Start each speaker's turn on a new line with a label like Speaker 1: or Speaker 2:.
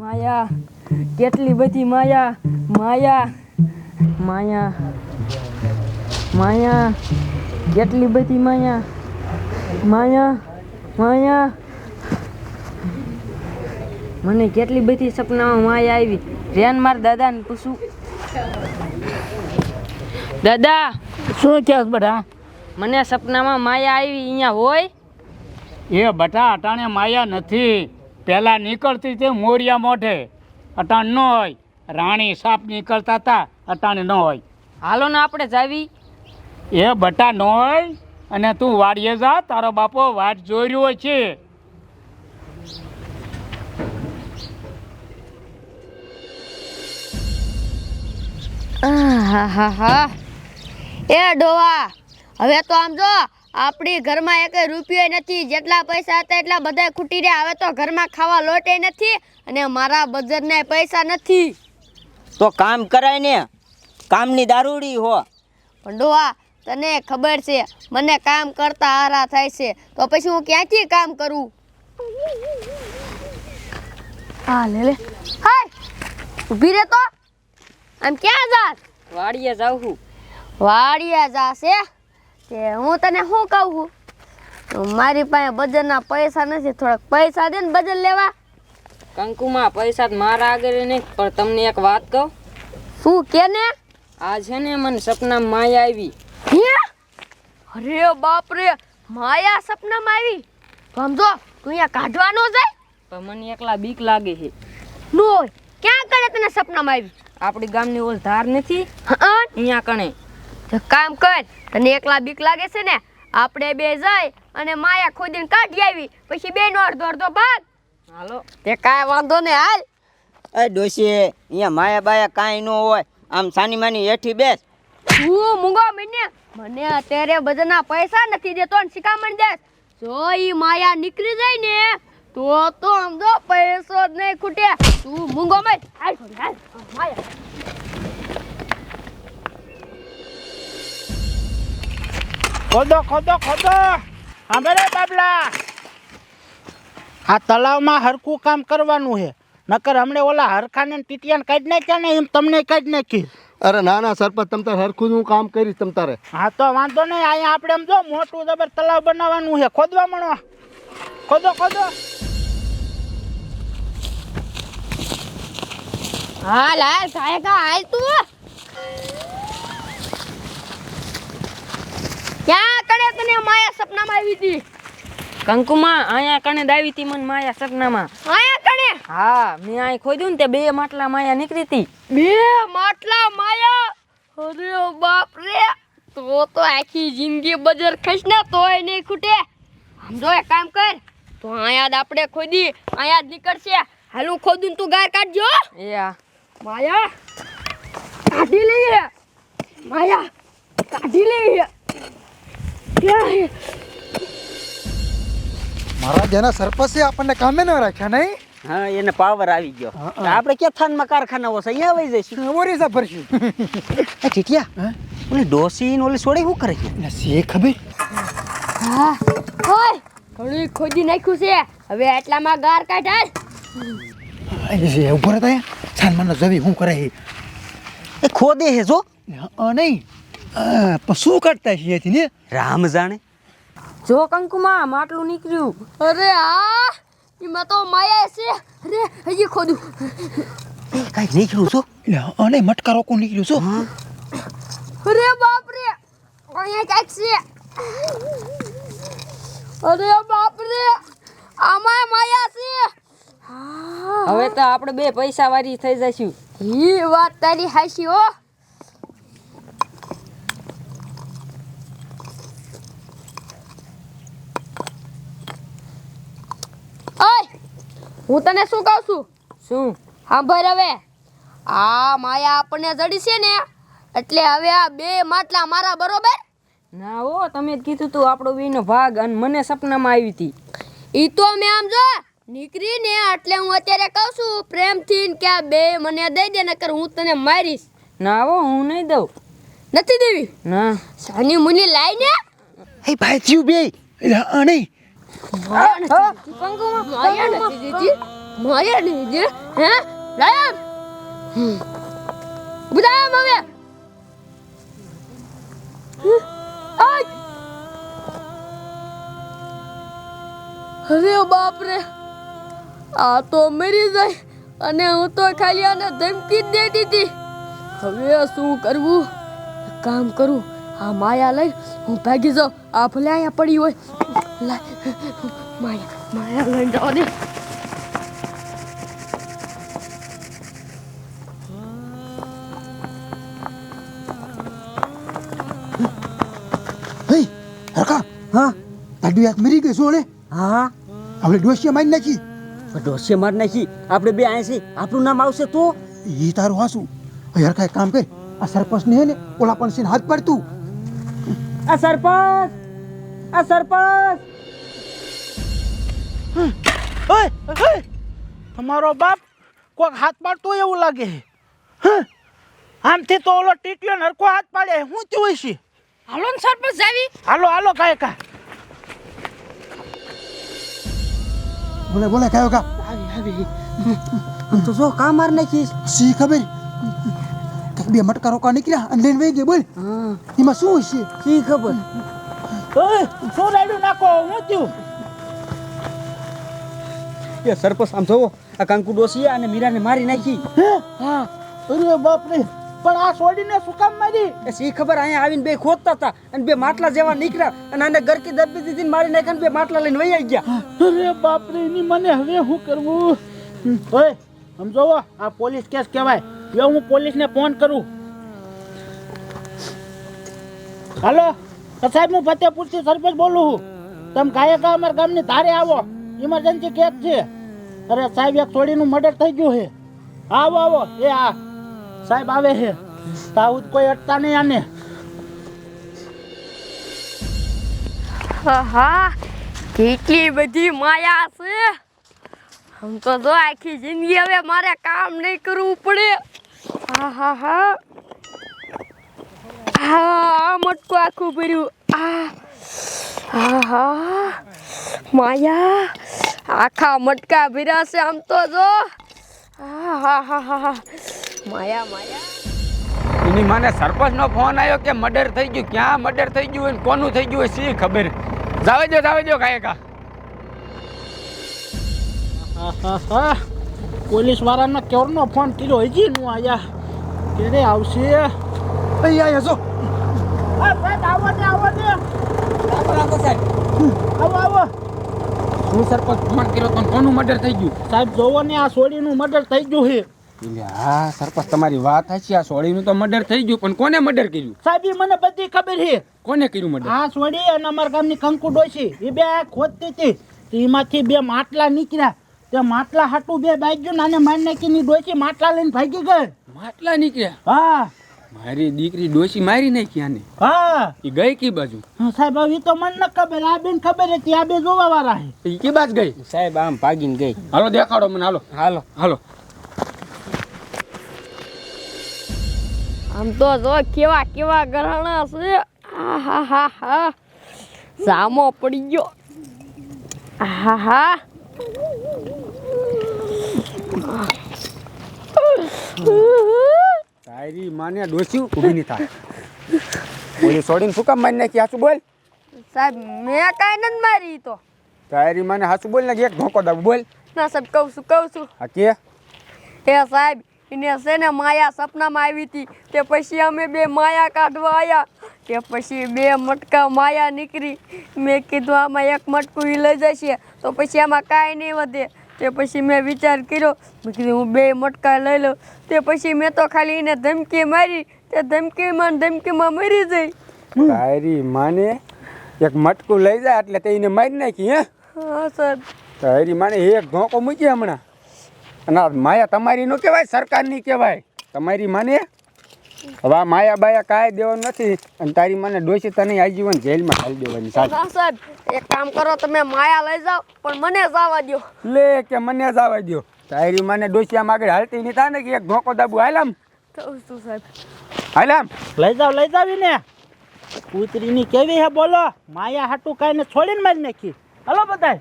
Speaker 1: માયા, કેટલી બધી માયા માયા માયા માયા, કેટલી બધી માયા માયા માયા. મને કેટલી બધી સપનામાં માયા આવી. રેન માર દાદાને પૂછું. દાદા,
Speaker 2: શું કહેસ બધા
Speaker 1: મને સપનામાં માયા આવી અહીંયા હોય?
Speaker 2: એ બટા, અટાણે માયા નથી. પહેલા નીકળતી તે મોરિયા મોઢે. અટાણ ન હોય. રાણી સાપ નીકળતા હતા અટાણે ન હોય.
Speaker 1: હાલો ને આપણે જાવી.
Speaker 2: એ બટા ન હોય અને તું વાડીએ જા તારો બાપો વાટ જોઈ રહ્યો છે.
Speaker 3: આહાહાહા. એ ડોવા હવે તો આમ જો આપણી ઘરમાં એક રૂપિયો નથી જેટલા પૈસા હતા એટલા બધા ખૂટી રહ્યા. હવે તો ઘરમાં ખાવા લોટે નથી અને મારા બજરને પૈસા નથી.
Speaker 4: તો કામ કરાય ને કામની દારૂડી હો.
Speaker 3: પણ ડોવા તને ખબર છે મને કામ કરતા હારા થાય છે. તો પછી હું ક્યાંથી કામ કરું? હા લે લે. હાય ઊભી રહે તો. આમ ક્યાં જાસ
Speaker 1: વાડીએ જાઉં વાડીએ
Speaker 3: વાડિયા જાશે? તે હું તને શું કહું? છું મારી પાસે બજારના પૈસા નથી થોડાક પૈસા દે ને બજાર લેવા.
Speaker 1: કંકુમાં પૈસા તો મારા આગળ નહીં પણ તમને એક વાત કહું?
Speaker 3: શું કે ને?
Speaker 1: આ છે ને મને સપનામાં માયા આવી.
Speaker 3: અરે બાપ રે માયા સપનામાં આવી? સમજો તું અહીંયા કાઢવા ન જાય?
Speaker 1: પણ મને એકલા બીક લાગે છે.
Speaker 3: નો ક્યાં કરે તને સપનામાં આવી?
Speaker 1: આપણી ગામની ઓલ ધાર નથી? અહીંયા કણે.
Speaker 3: કામ કર. તને એકલા બીક લાગે છે ને આપણે બે જઈ અને માયા ખોદીને કાઢી આવી પછી બે નો અડધો અડધો ભાગ.
Speaker 1: હાલો.
Speaker 3: તે કાંઈ વાંધો ને હાલ.
Speaker 4: એ ડોશી અહીંયા માયા બાયા કાંઈ ન હોય. આમ સાની માની હેઠી બેસ.
Speaker 3: હું મૂંગો મને મને અત્યારે બધાના પૈસા નથી દેતો ને શિકામણ દે. જો ઈ માયા નીકળી જાય ને તો તો આમ તો પૈસો જ નહીં ખૂટે. તું મૂંગો મત હાલ હાલ. માયા.
Speaker 2: ખોદો ખોદો ખોદો. સાંભળે બાબલા? આ તળાવમાં હરખું કામ કરવાનું છે. નકર હમણે ઓલા હરખાને ને ટીટિયાને કાઢી નાખ્યા ને એમ તમને કાઢી નાખી.
Speaker 5: અરે ના ના સરપંચ તમ તારે હરખું હું કામ કરીશ તમ તારે.
Speaker 2: હા તો વાંધો નહીં અહીંયા આપણે એમ જો મોટું જબર તળાવ બનાવવાનું છે. ખોદવા મળો. ખોદો ખોદો.
Speaker 3: હાલ લાલ સાહેબ હાલ તું. ક્યાં કણે તને માયા સપનામાં આવી હતી?
Speaker 1: કંકુમાં અહીંયા કણે દાવી હતી મને માયા સપનામાં.
Speaker 3: આયા કણે?
Speaker 1: હા મેં અહીં ખોદ્યું ને તે બે માટલા માયા નીકળી હતી.
Speaker 3: બે માટલા માયા? અરે બાપ રે તો તો આખી જિંદગી બજર ખસ ને તોય નહીં ખૂટે. આમ જો એક કામ કર તો અહીંયા જ આપણે ખોદી અહીંયા જ નીકળશે. હાલું ખોદું તું ગાર કાઢજો
Speaker 1: એ
Speaker 3: માયા કાઢી લઈએ. માયા કાઢી લઈએ.
Speaker 5: મારા જેના સરપંચ છે આપણને કામે ન રાખ્યા નહીં?
Speaker 4: હા એને પાવર આવી ગયો. આપણે ક્યાં થાનમાં કારખાના હશે અહીંયા આવી જઈશું.
Speaker 5: ઓરી સા ભરશું
Speaker 4: એ ટીટિયા ઓલી ડોસી ને ઓલી સોડી શું કરે છે?
Speaker 5: એટલે સે ખબર?
Speaker 3: હા ઓય ઘણું ખોદી નાખ્યું છે. હવે આટલામાં ગાર કાઢ હાલ.
Speaker 5: એ છે ઊભો રહેતા સાનમાનો જવી શું કરે છે?
Speaker 4: એ ખોદે હે જો.
Speaker 5: નહીં. પણ શું કરતા છે અહીંયાથી ને?
Speaker 4: રામ જાણે.
Speaker 1: જો કંકુમાં માટલું નીકળ્યું.
Speaker 3: અરે આ એમાં તો માયા છે. અરે હજી ખોદું.
Speaker 4: એ નીકળ્યું છો
Speaker 5: અને મટકારો રોકો નીકળ્યું છો
Speaker 3: અરે બાપ રે અહીંયા કાંઈક છે. અરે બાપ રે આમાં માયા છે. હા
Speaker 1: હવે તો આપણે બે પૈસા વાળી થઈ જશું
Speaker 3: ઈ વાત તારી હાસી હો ઓય હું તને શું કહું છું?
Speaker 1: શું?
Speaker 3: સાંભળ હવે. આ માયા આપણને જડી છે ને એટલે હવે આ બે માટલા મારા બરોબર?
Speaker 1: ના હો તમે જ કીધું તું આપણો બેનો ભાગ અને મને સપનામાં આવી હતી.
Speaker 3: ઈ તો મેં આમ જો નીકળી ને એટલે હું અત્યારે કહું છું પ્રેમથી કે આ બે મને દઈ દે નકર હું તને મારીશ.
Speaker 1: ના હો હું નહીં દઉં.
Speaker 3: નથી દેવી?
Speaker 1: ના.
Speaker 3: સાની મુની લાઈને
Speaker 5: એ ભાઈ જીવ બે નહીં.
Speaker 3: માયા દીધી. દીધી. નહીં જે હે? લાયમ બુધામ હવે. અરે બાપ રે આ તો મરી જાય અને હું તો ખાલી આને ધમકી જ દેતી હતી હવે શું કરવું? કામ કરું. આ માયા લઈ હું ભાગી જાઉં. આ ભલે અહીંયા પડી હોય. લાય માયા માયા લઈને જવા દે
Speaker 5: હે હરખા
Speaker 6: હા?
Speaker 5: તાડું યાદ મરી ગઈ શું
Speaker 6: હા?
Speaker 5: આપણે ડોસિયા મારી નાખી.
Speaker 6: ડોસે માર નાખી. આપણે બે આયા છે આપણું નામ આવશે તો?
Speaker 5: એ તારું હાસું. હરકા હરખા એક કામ કર. આ સરપંચ ને હે ને ઓલા પણ સીને હાથ પાડ તું
Speaker 6: આ સરપંચ! આ સરપંચ!
Speaker 2: તમારો બાપ કોક હાથ પાડતો એવું લાગે છે. આમથી તો ઓલો ટીટીઓ નરકો હાથ પાડે હું થયું છે
Speaker 3: હાલો ને સરપંચ જાવી
Speaker 2: હાલો હાલો કાય કા
Speaker 5: બોલે બોલે કાયો કા
Speaker 6: આમ તો જો કા માર નાખી
Speaker 5: સી ખબર? બે મટકા રોકા નીકળ્યા અને લઈને વહી ગયા બોલ.
Speaker 6: હા.
Speaker 5: એમાં શું હશે?
Speaker 6: સી ખબર?
Speaker 2: ઓય શું રાડ્યું નાખો? હું થયું?
Speaker 6: એ સરપંચ આમ જોવો આ કંકુ ડોસીએ અને મીરાને મારી નાખી.
Speaker 2: હા? અરે બાપ રે પણ આ છોડીને શું કામ મારી?
Speaker 6: એ સી ખબર અહીંયા આવીને બે ખોદતા હતા અને બે માટલા જેવા નીકળ્યા અને આને ગરકી દબી દીધી મારી નાખ્યા બે માટલા લઈને વહી ગયા.
Speaker 2: અરે બાપ રે એની મને હવે શું કરવું? ઓય સમજો આ પોલીસ કેસ કહેવાય. હવે હું પોલીસને ફોન કરું. હાલો સાહેબ હું ફતેપુરથી સરપંચ બોલું છું. તમે કાંઈ કા અમારા ગામની ધારે આવો. ઇમરજન્સી કેસ છે. અરે સાહેબ, એક છોડીનું મર્ડર થઈ ગયું છે. આવો આવો. એ આ સાહેબ આવે છે. તાવું કોઈ અટતા નહીં આને.
Speaker 3: હા કેટલી બધી માયા છે. આમ તો જો આખી જિંદગી હવે મારે કામ નહીં કરવું પડે. હા હા હા. હા મટકું આખું ભર્યું. આ. હા હા માયા આખા મટકા ભીરાશે છે આમ તો જો. હા હા હા હા હા માયા માયા.
Speaker 7: એની મને સરપંચનો ફોન આવ્યો કે મર્ડર થઈ ગયું? ક્યાં મર્ડર થઈ ગયું હોય ને કોનું થઈ ગયું હોય શી ખબર. જાવે જો જાવે જો કાંઈ
Speaker 2: કા પોલીસ વાળાનો ક્યોરનો ફોન કર્યો? હજી નું આયા. ક્યારે આવશે?
Speaker 5: અહીંયા જો.
Speaker 2: આવો દે આવો ને આવો આવો
Speaker 7: હું સરપંચ ફોન કર્યો તો કોનું મર્ડર થઈ ગયું?
Speaker 2: સાહેબ જોવો ને આ સોડીનું મર્ડર થઈ ગયું છે.
Speaker 7: એટલે હા સરપંચ તમારી વાત સાચી આ સોળીનું તો મર્ડર થઈ ગયું પણ કોને મર્ડર કર્યું?
Speaker 2: સાહેબ એ મને બધી ખબર છે.
Speaker 7: કોને કર્યું મર્ડર
Speaker 2: આ સોડી અને અમારા ગામની કંકુ ડોશી એ બે ખોદતી હતી. એમાંથી બે માટલા નીકળ્યા. તે માટલા હાટું બે બાજુ નાને માર નાખીની ડોશી માટલા લઈને ભાગી ગઈ.
Speaker 7: માટલા નીકળ્યા?
Speaker 2: હા.
Speaker 7: મારી દીકરી ડોસી મારી નાખી આને.
Speaker 2: હા.
Speaker 7: એ ગઈ કી બાજુ?
Speaker 2: સાહેબ હવે તો મને ન ખબર આ બેન ખબર હતી આ બે જોવા વાળા હે
Speaker 7: એ કી બાજ ગઈ?
Speaker 4: સાહેબ આમ ભાગીને ગઈ.
Speaker 7: હાલો દેખાડો મને હાલો.
Speaker 4: હાલો.
Speaker 7: હાલો.
Speaker 3: આમ તો જો કેવા કેવા ગરાણા છે. આ હા હા હા. સામો પડી ગયો. હા. હા.
Speaker 7: તારી માને ડોસી ઊભી નહીં થાય. ઓલી છોડીને શું કામ મારી નાખી હાચું બોલ.
Speaker 3: સાહેબ મેં કાંઈ નથી મારી તો.
Speaker 7: તારી માને હાચું બોલ ને કે એક ધોકો દઉં બોલ.
Speaker 3: ના સાહેબ કહું છું કહું છું.
Speaker 7: હા કે?
Speaker 3: એ સાહેબ એને છે ને માયા સપનામાં આવી હતી. તે પછી અમે બે માયા કાઢવા આવ્યા તે પછી બે મટકા માયા નીકળી. મેં કીધું આમાં એક મટકું ઈ લઈ જશે. તો પછી આમાં કાંઈ નહીં વધે. તે પછી મેં વિચાર કર્યો મેં કીધું હું બે મટકા લઈ લઉં. તે પછી મેં તો ખાલી એને ધમકી મારી તે ધમકીમાં ધમકીમાં મરી જઈ.
Speaker 7: તારી માને એક મટકું લઈ જાય એટલે તેને મારી નાખી હે?
Speaker 3: હા સર.
Speaker 7: તારી માને એક ધોકો મૂકી હમણાં. અને માયા તમારી નો કહેવાય સરકારની કહેવાય. તમારી માને હવે આ માયા બાયા કાંઈ દેવાનું નથી અને તારી મને ડોસી તને આજીવન જેલમાં ખાલી દેવાની સાચી.
Speaker 3: સાહેબ એક કામ કરો તમે માયા લઈ જાઓ પણ મને જવા દો
Speaker 7: લે કે મને જવા દો દ્યો. તારી મને ડોસી આમ આગળ હાલતી નહીં થાય ને કે એક ધોકો દાબુ. હાલામ
Speaker 3: સાહેબ?
Speaker 7: હાલામ
Speaker 2: લઈ જાવ લઈ જાવ ને કૂતરીની કેવી હે બોલો. માયા હાટું કાંઈને છોડીને મારી નાખી. હલો બધાય.